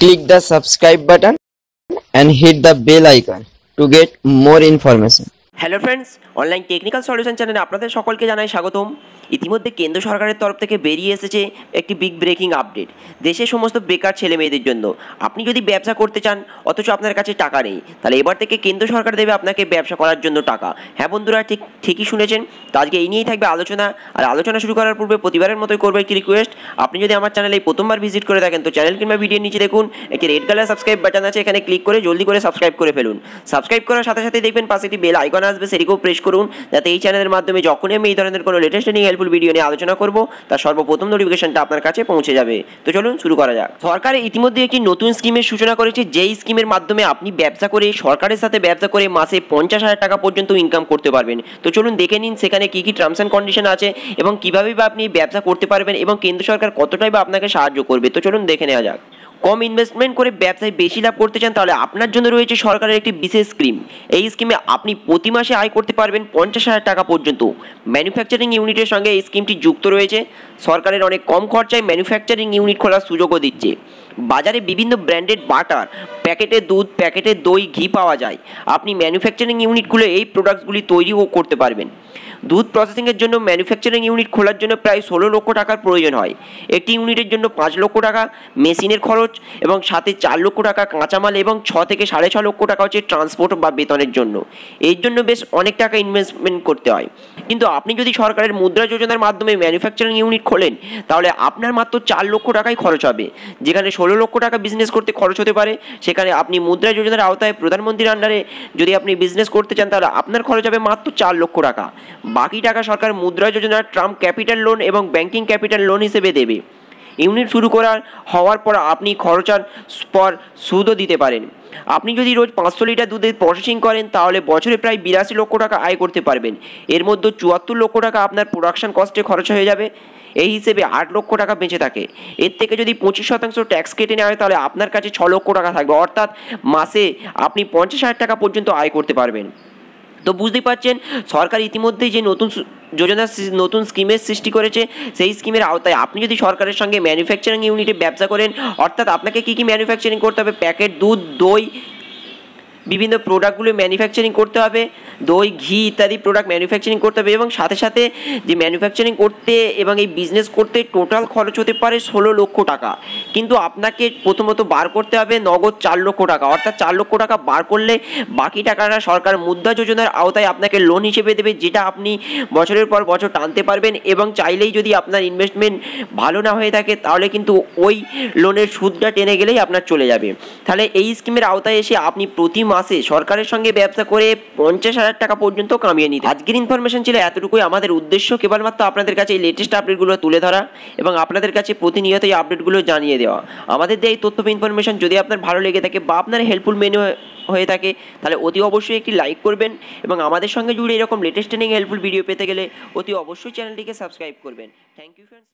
click the subscribe button and hit the bell icon to get more information. Hello friends online technical solution চ্যানেলে আপনাদের সকলকে জানাই স্বাগতম ইতিমধ্যে কেন্দ্র সরকারের তরফ থেকে বেরিয়ে এসেছে একটি বিগ ব্রেকিং আপডেট দেশের সমস্ত বেকার ছেলে মেয়েদের জন্য। আপনি যদি ব্যবসা করতে চান, অথচ আপনার কাছে টাকা নেই, তাহলে এবার থেকে কেন্দ্র সরকার দেবে আপনাকে ব্যবসা করার জন্য টাকা। হ্যাঁ বন্ধুরা, ঠিক, ঠিকই শুনেছেন। তো আজকে এই নিয়েই থাকবে আলোচনা। আর আলোচনা শুরু করার পূর্বে প্রতিবারের মতোই করব একটি রিকোয়েস্ট আপনি যদি আমার চ্যানেলে প্রথমবার ভিজিট করে থাকেন, তো চ্যানেল কিংবা ভিডিওর নিচে দেখুন, একটি রেড কালার সাবস্ক্রাইব বাটন আছে, এখানে ক্লিক করে জলদি করে সাবস্ক্রাইব করে ফেলুন। সাবস্ক্রাইব করার সাথে সাথে দেখবেন, পাশে একটি বেল আইকন আসবে, সেটিকেও প্রেস করুন, যাতে এই চ্যানেলের মাধ্যমে যখনই আমি এই ধরনের কোনো লেটেস্ট এন্ড হেল্পফুল ভিডিও নিয়ে আলোচনা করব। তার সর্বপ্রথম নোটিফিকেশনটা আপনার কাছে পৌঁছে যাবে। তো চলুন শুরু করা যাক। সরকার ইতিমধ্যে একটি নতুন স্কিমের সূচনা করেছে, যেই স্কিমের মাধ্যমে আপনি ব্যবসা করে সরকারের সাথে ব্যবসা করে মাসে পঞ্চাশ হাজার টাকা পর্যন্ত ইনকাম করতে পারবেন। তো চলুন দেখে নিন সেখানে কী কী টার্মস অ্যান্ড কন্ডিশন আছে এবং কীভাবে বা আপনি ব্যবসা করতে পারবেন এবং কেন্দ্র সরকার কতটাই বা আপনাকে সাহায্য করবে। তো চলুন দেখে নেওয়া যাক। কম ইনভেস্টমেন্ট করে ব্যবসায় বেশি লাভ করতে চান, তাহলে আপনার জন্য রয়েছে সরকারের একটি বিশেষ স্কিম এই স্কিমে আপনি প্রতি মাসে আয় করতে পারবেন পঞ্চাশ হাজার টাকা পর্যন্ত। ম্যানুফ্যাকচারিং ইউনিটের সঙ্গে এই স্কিমটি যুক্ত রয়েছে। সরকারের অনেক কম খরচায় ম্যানুফ্যাকচারিং ইউনিট খোলার সুযোগও দিচ্ছে। বাজারে বিভিন্ন ব্র্যান্ডেড বাটার, প্যাকেটে দুধ প্যাকেটের দই, ঘি পাওয়া যায়। আপনি ম্যানুফ্যাকচারিং ইউনিট খুলে এই প্রোডাক্টসগুলি তৈরিও করতে পারবেন। দুধ প্রসেসিংয়ের জন্য ম্যানুফ্যাকচারিং ইউনিট খোলার জন্য প্রায় ষোলো লক্ষ টাকার প্রয়োজন হয়। একটি ইউনিটের জন্য পাঁচ লক্ষ টাকা মেশিনের খরচ এবং সাথে চার লক্ষ টাকা কাঁচামাল এবং ছ থেকে সাড়ে ছ লক্ষ টাকা হচ্ছে ট্রান্সপোর্ট বা বেতনের জন্য। এর জন্য বেশ অনেক টাকা ইনভেস্টমেন্ট করতে হয়। কিন্তু আপনি যদি সরকারের মুদ্রা যোজনার মাধ্যমে ম্যানুফ্যাকচারিং ইউনিট খোলেন, তাহলে আপনার মাত্র চার লক্ষ টাকাই খরচ হবে। যেখানে ষোলো লক্ষ টাকা বিজনেস করতে খরচ হতে পারে, সেখানে আপনি মুদ্রা যোজনার আওতায় প্রধানমন্ত্রীর আন্ডারে যদি আপনি বিজনেস করতে চান, তাহলে আপনার খরচ হবে মাত্র চার লক্ষ টাকা। বাকি টাকা সরকার মুদ্রা যোজনার ট্রাম্প ক্যাপিটাল লোন এবং ব্যাংকিং ক্যাপিটাল লোন হিসেবে দেবে। ইউনিট শুরু করার হওয়ার পর আপনি খরচার পর সুদও দিতে পারেন। আপনি যদি রোজ পাঁচশো লিটার দুধের প্রসেসিং করেন, তাহলে বছরে প্রায় বিরাশি লক্ষ টাকা আয় করতে পারবেন। এর মধ্যে চুয়াত্তর লক্ষ টাকা আপনার প্রোডাকশন কস্টে খরচ হয়ে যাবে। এই হিসেবে আট লক্ষ টাকা বেঁচে থাকে। এর থেকে যদি পঁচিশ শতাংশ ট্যাক্স কেটে নেওয়া হয়, তাহলে আপনার কাছে ছ লক্ষ টাকা থাকবে। অর্থাৎ মাসে আপনি পঞ্চাশ হাজার টাকা পর্যন্ত আয় করতে পারবেন। তো বুঝতেই পারছেন, সরকার ইতিমধ্যেই যে নতুন যোজনা নতুন স্কিমের সৃষ্টি করেছে, সেই স্কিমের আওতায় আপনি যদি সরকারের সঙ্গে ম্যানুফ্যাকচারিং ইউনিটে ব্যবসা করেন, অর্থাৎ আপনাকে কী কী ম্যানুফ্যাকচারিং করতে হবে? প্যাকেট, দুধ, দই বিভিন্ন প্রোডাক্টগুলো ম্যানুফ্যাকচারিং করতে হবে, দই, ঘি ইত্যাদি প্রোডাক্ট ম্যানুফ্যাকচারিং করতে হবে এবং সাথে সাথে যে ম্যানুফ্যাকচারিং করতে এবং এই বিজনেস করতে টোটাল খরচ হতে পারে ষোলো লক্ষ টাকা। কিন্তু আপনাকে প্রথমত বার করতে হবে নগদ চার লক্ষ টাকা। অর্থাৎ চার লক্ষ টাকা বার করলে বাকি টাকাটা সরকার মুদ্রা যোজনার আওতায় আপনাকে লোন হিসেবে দেবে, যেটা আপনি বছরের পর বছর টানতে পারবেন এবং চাইলেই যদি আপনার ইনভেস্টমেন্ট ভালো না হয়ে থাকে, তাহলে কিন্তু ওই লোনের সুদটা টেনে গেলেই আপনার চলে যাবে। তাহলে এই স্কিমের আওতায় এসে আপনি প্রতি মাসে সরকারের সঙ্গে ব্যবসা করে পঞ্চাশ হাজার টাকা পর্যন্ত কামিয়ে নিতে। আজকের ইনফরমেশন ছিল এতটুকুই। আমাদের উদ্দেশ্য কেবলমাত্র আপনাদের কাছে এই লেটেস্ট আপডেটগুলো তুলে ধরা এবং আপনাদের কাছে প্রতিনিয়ত এই আপডেটগুলো জানিয়ে দেওয়া। আমাদের দেয় এই তথ্য ইনফরমেশন যদি আপনার ভালো লেগে থাকে বা আপনার হেল্পফুল মেনু হয়ে থাকে, তাহলে অতি অবশ্যই একটি লাইক করবেন এবং আমাদের সঙ্গে জুড়ে এরকম লেটেস্ট ট্রেনিং হেল্পফুল ভিডিও পেতে গেলে অতি অবশ্যই চ্যানেলটিকে সাবস্ক্রাইব করবেন। Thank you friends